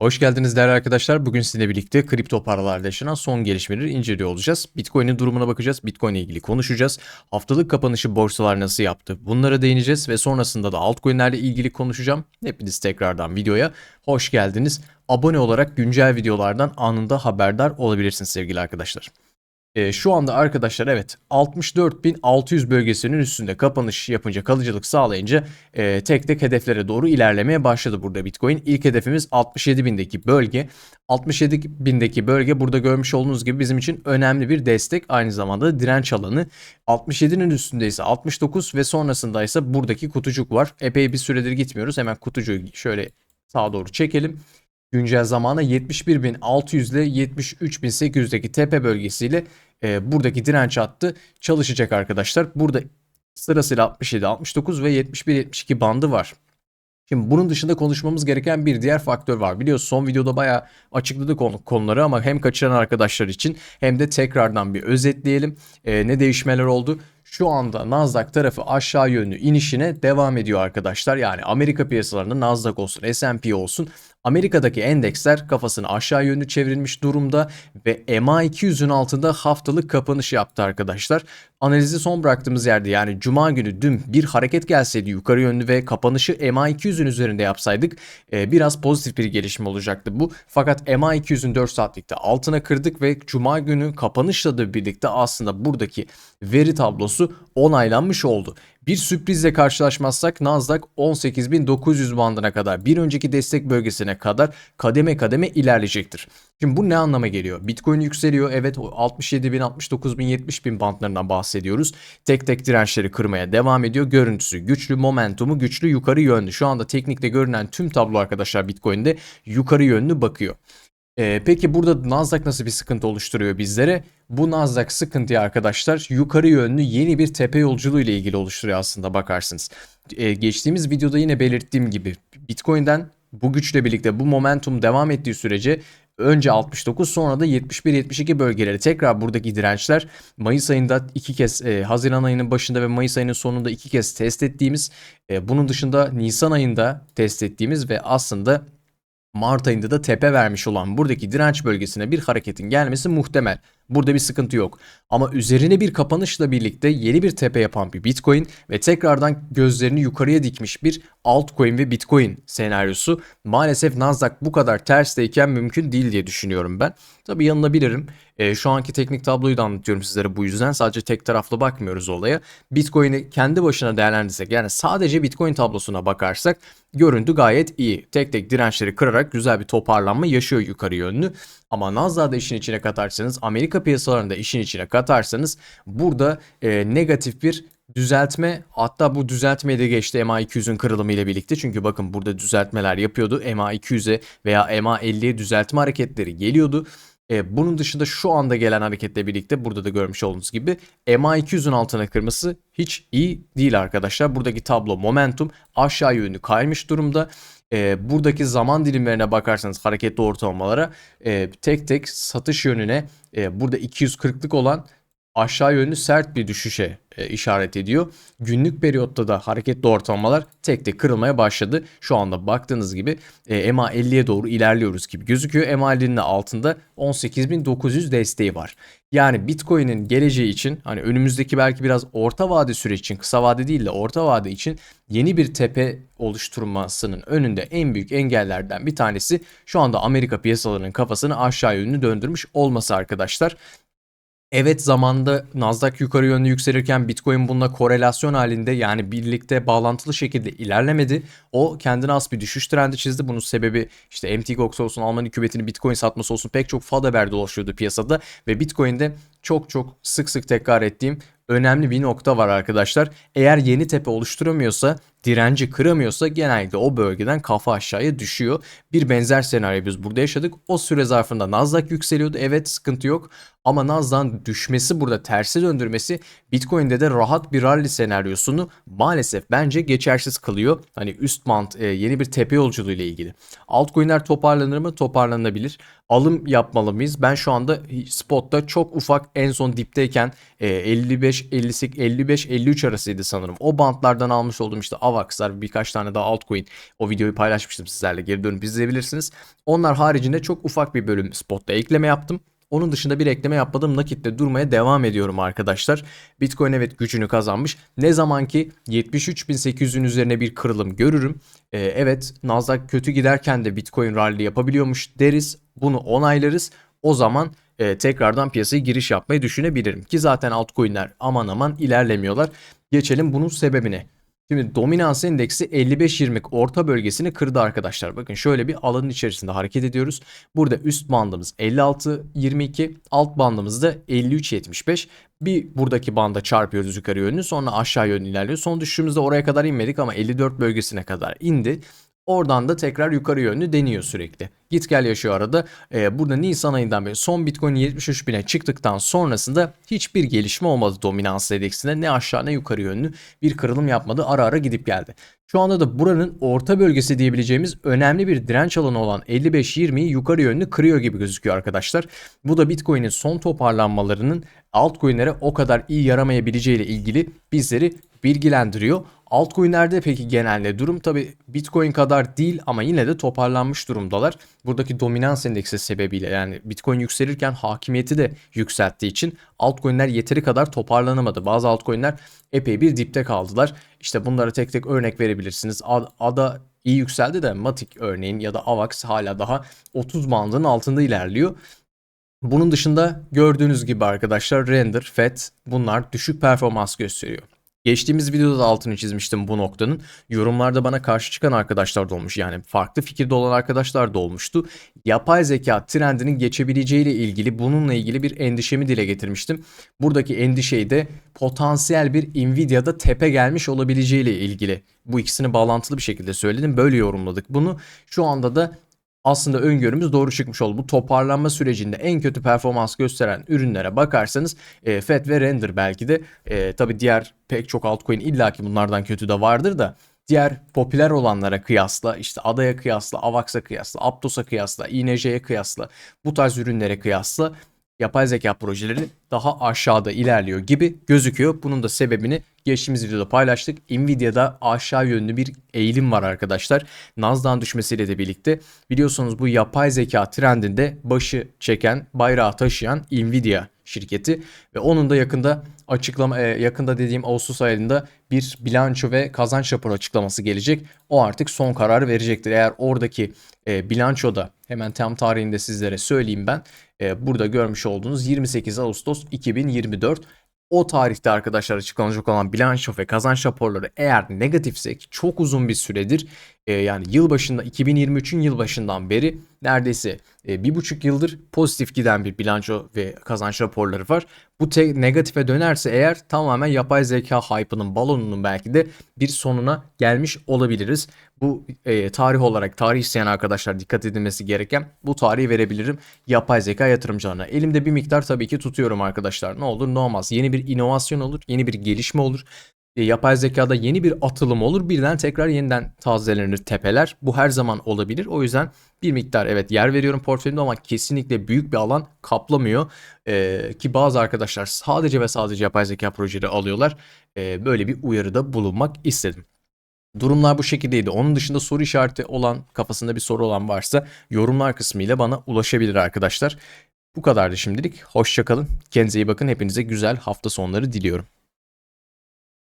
Hoş geldiniz değerli arkadaşlar. Bugün sizinle birlikte kripto paralarda yaşanan son gelişmeleri inceliyor olacağız. Bitcoin'in durumuna bakacağız. Bitcoin ile ilgili konuşacağız. Haftalık kapanışı borsalar nasıl yaptı? Bunlara değineceğiz ve sonrasında da altcoin'lerle ilgili konuşacağım. Hepiniz tekrardan videoya hoş geldiniz. Abone olarak güncel videolardan anında haberdar olabilirsiniz sevgili arkadaşlar. E, şu anda arkadaşlar evet 64.600 bölgesinin üstünde kapanış yapınca kalıcılık sağlayınca e, tek tek hedeflere doğru ilerlemeye başladı burada Bitcoin. İlk hedefimiz 67.000'deki bölge. 67.000'deki bölge burada görmüş olduğunuz gibi bizim için önemli bir destek. Aynı zamanda da direnç alanı. 67'nin üstünde ise 69 ve sonrasında ise buradaki kutucuk var. Epey bir süredir gitmiyoruz. Hemen kutucuğu şöyle sağa doğru çekelim güncel zamana 71.600 ile 73.800'deki tepe bölgesiyle e, buradaki direnç hattı çalışacak arkadaşlar. Burada sırasıyla 67, 69 ve 71, 72 bandı var. Şimdi bunun dışında konuşmamız gereken bir diğer faktör var. Biliyorsunuz son videoda bayağı açıkladık konu, konuları ama hem kaçıran arkadaşlar için hem de tekrardan bir özetleyelim. E, ne değişmeler oldu? Şu anda Nasdaq tarafı aşağı yönlü inişine devam ediyor arkadaşlar. Yani Amerika piyasalarında Nasdaq olsun, S&P olsun Amerika'daki endeksler kafasını aşağı yönlü çevrilmiş durumda ve MA200'ün altında haftalık kapanış yaptı arkadaşlar. Analizi son bıraktığımız yerde yani cuma günü dün bir hareket gelseydi yukarı yönlü ve kapanışı MA200'ün üzerinde yapsaydık e, biraz pozitif bir gelişme olacaktı bu. Fakat MA200'ün 4 saatlikte altına kırdık ve cuma günü kapanışla da birlikte aslında buradaki veri tablosu onaylanmış oldu. Bir sürprizle karşılaşmazsak Nasdaq 18.900 bandına kadar bir önceki destek bölgesine kadar kademe kademe ilerleyecektir. Şimdi bu ne anlama geliyor? Bitcoin yükseliyor. Evet 67.000, 69.000, 70.000 bandlarından bahsediyoruz. Tek tek dirençleri kırmaya devam ediyor. Görüntüsü güçlü, momentumu güçlü, yukarı yönlü. Şu anda teknikte görünen tüm tablo arkadaşlar Bitcoin'de yukarı yönlü bakıyor. Ee, peki burada Nasdaq nasıl bir sıkıntı oluşturuyor bizlere? Bu Nasdaq sıkıntıyı arkadaşlar yukarı yönlü yeni bir tepe yolculuğu ile ilgili oluşturuyor aslında bakarsınız. Ee, geçtiğimiz videoda yine belirttiğim gibi Bitcoin'den bu güçle birlikte bu momentum devam ettiği sürece önce 69 sonra da 71-72 bölgeleri tekrar buradaki dirençler Mayıs ayında iki kez e, Haziran ayının başında ve Mayıs ayının sonunda iki kez test ettiğimiz e, bunun dışında Nisan ayında test ettiğimiz ve aslında Mart ayında da tepe vermiş olan buradaki direnç bölgesine bir hareketin gelmesi muhtemel. Burada bir sıkıntı yok. Ama üzerine bir kapanışla birlikte yeni bir tepe yapan bir Bitcoin ve tekrardan gözlerini yukarıya dikmiş bir altcoin ve Bitcoin senaryosu maalesef Nasdaq bu kadar tersteyken mümkün değil diye düşünüyorum ben. Tabi yanılabilirim. E, şu anki teknik tabloyu da anlatıyorum sizlere bu yüzden. Sadece tek taraflı bakmıyoruz olaya. Bitcoin'i kendi başına değerlendirsek yani sadece Bitcoin tablosuna bakarsak görüntü gayet iyi. Tek tek dirençleri kırarak güzel bir toparlanma yaşıyor yukarı yönlü. Ama Nasdaq'da işin içine katarsanız, Amerika piyasalarında işin içine katarsanız burada e, negatif bir düzeltme hatta bu düzeltmeyi de geçti MA200'ün kırılımı ile birlikte. Çünkü bakın burada düzeltmeler yapıyordu. MA200'e veya MA50'ye düzeltme hareketleri geliyordu. E, bunun dışında şu anda gelen hareketle birlikte burada da görmüş olduğunuz gibi MA200'ün altına kırması hiç iyi değil arkadaşlar. Buradaki tablo momentum aşağı yönlü kaymış durumda. E, buradaki zaman dilimlerine bakarsanız hareketli ortalamalara e, tek tek satış yönüne e, burada 240'lık olan aşağı yönlü sert bir düşüşe e, işaret ediyor. Günlük periyotta da hareketli ortalamalar tek tek kırılmaya başladı. Şu anda baktığınız gibi e, MA 50'ye doğru ilerliyoruz gibi gözüküyor. MA 50'nin altında 18.900 desteği var. Yani Bitcoin'in geleceği için hani önümüzdeki belki biraz orta vade süreç için kısa vade değil de orta vade için yeni bir tepe oluşturmasının önünde en büyük engellerden bir tanesi şu anda Amerika piyasalarının kafasını aşağı yönlü döndürmüş olması arkadaşlar. Evet zamanda Nasdaq yukarı yönlü yükselirken Bitcoin bununla korelasyon halinde yani birlikte bağlantılı şekilde ilerlemedi. O kendine az bir düşüş trendi çizdi. Bunun sebebi işte MT Gox olsun Alman hükümetinin Bitcoin satması olsun pek çok fal haber dolaşıyordu piyasada ve Bitcoin'de çok çok sık sık tekrar ettiğim önemli bir nokta var arkadaşlar. Eğer yeni tepe oluşturamıyorsa, direnci kıramıyorsa genellikle o bölgeden kafa aşağıya düşüyor. Bir benzer senaryo biz burada yaşadık. O süre zarfında Nasdaq yükseliyordu. Evet sıkıntı yok. Ama Nasdaq'ın düşmesi burada terse döndürmesi Bitcoin'de de rahat bir rally senaryosunu maalesef bence geçersiz kılıyor. Hani üst mant e, yeni bir tepe yolculuğu ile ilgili. Altcoin'ler toparlanır mı? Toparlanabilir. Alım yapmalı mıyız? Ben şu anda spotta çok ufak en son dipteyken e, 55 58 55 53 arasıydı sanırım. O bantlardan almış olduğum işte AVAX AVAX'lar birkaç tane daha altcoin o videoyu paylaşmıştım sizlerle geri dönüp izleyebilirsiniz. Onlar haricinde çok ufak bir bölüm spotta ekleme yaptım. Onun dışında bir ekleme yapmadım. Nakitte durmaya devam ediyorum arkadaşlar. Bitcoin evet gücünü kazanmış. Ne zaman ki 73.800'ün üzerine bir kırılım görürüm. Ee, evet Nasdaq kötü giderken de Bitcoin rally yapabiliyormuş deriz. Bunu onaylarız. O zaman e, tekrardan piyasaya giriş yapmayı düşünebilirim. Ki zaten altcoin'ler aman aman ilerlemiyorlar. Geçelim bunun sebebine. Şimdi dominans endeksi 55-20'lik orta bölgesini kırdı arkadaşlar. Bakın şöyle bir alanın içerisinde hareket ediyoruz. Burada üst bandımız 56-22, alt bandımız da 53-75. Bir buradaki banda çarpıyoruz yukarı yönlü sonra aşağı yönlü ilerliyor. Son düşüşümüzde oraya kadar inmedik ama 54 bölgesine kadar indi. Oradan da tekrar yukarı yönlü deniyor sürekli. Git gel yaşıyor arada. Ee, burada Nisan ayından beri son Bitcoin 73 bine çıktıktan sonrasında hiçbir gelişme olmadı dominans endeksinde. Ne aşağı ne yukarı yönlü bir kırılım yapmadı. Ara ara gidip geldi. Şu anda da buranın orta bölgesi diyebileceğimiz önemli bir direnç alanı olan 55-20'yi yukarı yönlü kırıyor gibi gözüküyor arkadaşlar. Bu da Bitcoin'in son toparlanmalarının altcoin'lere o kadar iyi yaramayabileceği ile ilgili bizleri bilgilendiriyor. Altcoin'lerde peki genelde durum tabi Bitcoin kadar değil ama yine de toparlanmış durumdalar. Buradaki dominans endeksi sebebiyle yani Bitcoin yükselirken hakimiyeti de yükselttiği için altcoin'ler yeteri kadar toparlanamadı. Bazı altcoin'ler epey bir dipte kaldılar. İşte bunlara tek tek örnek verebilirsiniz. ADA iyi yükseldi de Matic örneğin ya da AVAX hala daha 30 bandının altında ilerliyor. Bunun dışında gördüğünüz gibi arkadaşlar Render, FET bunlar düşük performans gösteriyor. Geçtiğimiz videoda da altını çizmiştim bu noktanın. Yorumlarda bana karşı çıkan arkadaşlar da olmuş. Yani farklı fikirde olan arkadaşlar da olmuştu. Yapay zeka trendinin geçebileceğiyle ilgili bununla ilgili bir endişemi dile getirmiştim. Buradaki endişeyi de potansiyel bir Nvidia'da tepe gelmiş olabileceğiyle ilgili. Bu ikisini bağlantılı bir şekilde söyledim. Böyle yorumladık bunu. Şu anda da aslında öngörümüz doğru çıkmış oldu. Bu toparlanma sürecinde en kötü performans gösteren ürünlere bakarsanız e, FED ve Render belki de e, tabi diğer pek çok altcoin illaki bunlardan kötü de vardır da diğer popüler olanlara kıyasla işte Ada'ya kıyasla, Avax'a kıyasla, Aptos'a kıyasla, INJ'ye kıyasla bu tarz ürünlere kıyasla yapay zeka projeleri daha aşağıda ilerliyor gibi gözüküyor. Bunun da sebebini geçtiğimiz videoda paylaştık. Nvidia'da aşağı yönlü bir eğilim var arkadaşlar. Nasdaq'ın düşmesiyle de birlikte biliyorsunuz bu yapay zeka trendinde başı çeken, bayrağı taşıyan Nvidia şirketi ve onun da yakında açıklama e, yakında dediğim Ağustos ayında bir bilanço ve kazanç raporu açıklaması gelecek. O artık son kararı verecektir. Eğer oradaki e, bilançoda hemen tam tarihinde sizlere söyleyeyim ben. E, burada görmüş olduğunuz 28 Ağustos 2024 o tarihte arkadaşlar açıklanacak olan bilanço ve kazanç raporları eğer negatifse çok uzun bir süredir e, yani yılbaşında 2023'ün yılbaşından beri neredeyse e, bir buçuk yıldır pozitif giden bir bilanço ve kazanç raporları var. Bu te- negatife dönerse eğer tamamen yapay zeka hype'ının balonunun belki de bir sonuna gelmiş olabiliriz. Bu e, tarih olarak tarih isteyen arkadaşlar dikkat edilmesi gereken bu tarihi verebilirim yapay zeka yatırımcılarına. Elimde bir miktar tabii ki tutuyorum arkadaşlar. Ne olur ne olmaz. Yeni bir inovasyon olur, yeni bir gelişme olur. E, yapay zekada yeni bir atılım olur. Birden tekrar yeniden tazelenir tepeler. Bu her zaman olabilir. O yüzden bir miktar evet yer veriyorum portföyümde ama kesinlikle büyük bir alan kaplamıyor. Ee, ki bazı arkadaşlar sadece ve sadece yapay zeka projeleri alıyorlar. Ee, böyle bir uyarıda bulunmak istedim. Durumlar bu şekildeydi. Onun dışında soru işareti olan, kafasında bir soru olan varsa yorumlar kısmıyla bana ulaşabilir arkadaşlar. Bu kadardı şimdilik. Hoşçakalın. Kendinize iyi bakın. Hepinize güzel hafta sonları diliyorum.